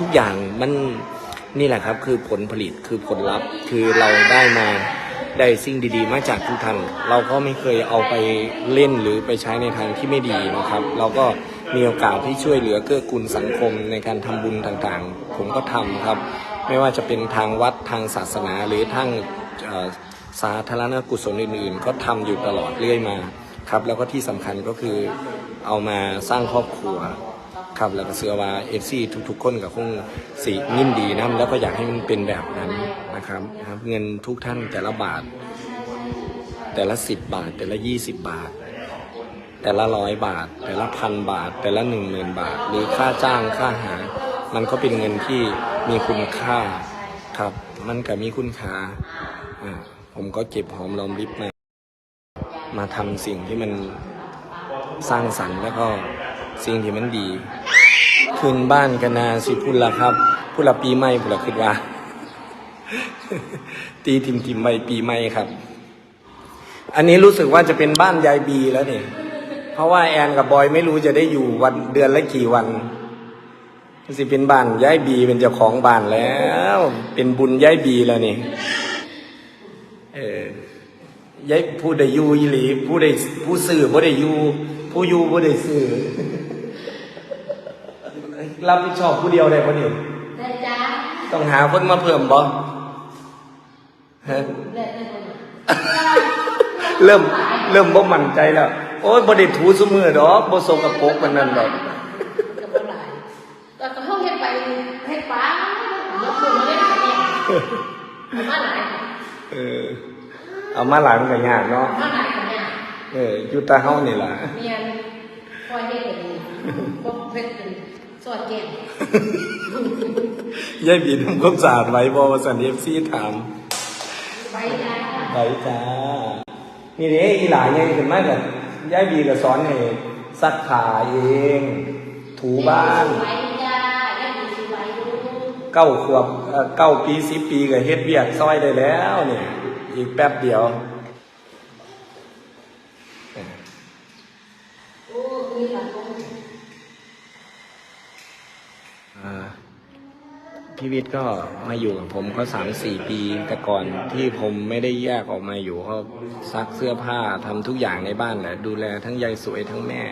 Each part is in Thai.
ทุกๆอย่างมันนี่แหละครับคือผลผลิตคือผลลัพธ์คือเราได้มาได้สิ่งดีๆ มาจากทุกท่านเราก็ไม่เคยเอาไปเล่นหรือไปใช้ในทางที่ไม่ดีนะครับ เราก็มีโอกาสที่ช่วยเหลือเกื้อกูลสังคมในการทำบุญต่างๆ ผมก็ทำครับ ไม่ว่าจะเป็นทางวัดทางศาสนาหรือทางสาธารณกุศลอื่นๆ ก็ทำอยู่ตลอดเรื่อยมาครับ แล้วก็ที่สำคัญก็คือเอามาสร้างครอบครัว ครับแล้วก็เชื่อว่าเอฟซีทุกๆ คนก็คงสียินดีนะแล้วก็อยากให้มันเป็นแบบนั้นนะครับนะครับ เงินทุกท่านแต่ละบาท แต่ละสิบบาท แต่ละยี่สิบบาท แต่ละร้อยบาท แต่ละพันบาท แต่ละหนึ่งหมื่นบาท หรือค่าจ้างค่าหา มันก็เป็นเงินที่มีคุณค่าครับ มันก็มีคุณค่าอ่าผมก็เก็บหอมรอมริบมา มาทำสิ่งที่มันสร้างสรรค์แล้วก็สิ่งที่มันดี ขึ้นบ้านกันนาสิพุ่นละครับพุ่นละปีใหม่พุ่นละคิดว่า ตีทิมทิมใบปีใหม่ครับ อันนี้รู้สึกว่าจะเป็นบ้านยายบีแล้วเนี่ยเพราะว่าแอนกับบอยไม่รู้จะได้อยู่วันเดือนละกี่วันสิเป็นบ้านยายบีเป็นเจ้าของบ้านแล้ว เป็นบุญยายบีแล้วนี่เออยายผู้ใดอยู่อีหลีผู้ใดผู้ซื้อบ่ได้อยู่ผู้อยู่บ่ได้ซื้อ รับผิดชอบผู้เดียวได้ปะเนี่ยได้จ้าต้องหาคนมาเพิ่มบ่ฮะได้ได้คนเริ่ม เริ่มบ่มั่นใจแล้ว โอ้ยบ่ได้ถูสมือดอกบ่สกปรกมันนั่นดอกกับคนหลายแต่ก็ห้องเฮ็ดไปเฮ็ดป้าแล้วคุณมาเล่นกันเนี่ยมาหลายเออเอามาหลายมันก็ยากเนาะมาหลายกันเนี่ยเอออยู่แตาเฮานี่ล่ะเมียนคอยเฮ็ดกันดีก็เฮ็ดเป็นส อดแก้มยายบีทำความสะอาดไว้บ่ว่าซั่น FC ถามไปจ้าไว้จ้า นี่เด้อีหลานใหญ่ขึ้นมาก็ยายบีก็สอนให้ซักผ้าเอง ถูบ้านไปจ้าได้ดีสิไปดูเก้าขวบเอ่อเก้าปีสิบปีก็เฮ็ดเวียกซอยได้แล้วเนี่ยอีกแป๊บเดียวโอ้มีหลังตรง อ่า พี่วิทย์ก็มาอยู่กับผมเขาสามสี่ปี แต่ก่อนที่ผมไม่ได้แยกออกมาอยู่เขาซักเสื้อผ้าทำทุกอย่างในบ้านแหละดูแลทั้งยายสวยทั้งแม่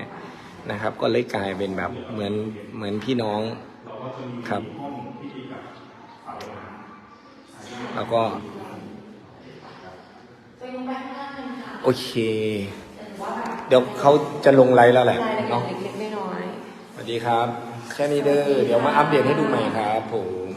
นะครับ ก็เลยกลายเป็นแบบเหมือนเหมือนพี่น้องครับ แล้วก็ โอเค เดี๋ยวเขาจะลงไลน์แล้วแหละรายละเอียเนาะดเล็กๆน้อยสวัสดีครับ แค่นี้เด้อเดี๋ยวมาอัปเดตให้ดูใหม่ครับผม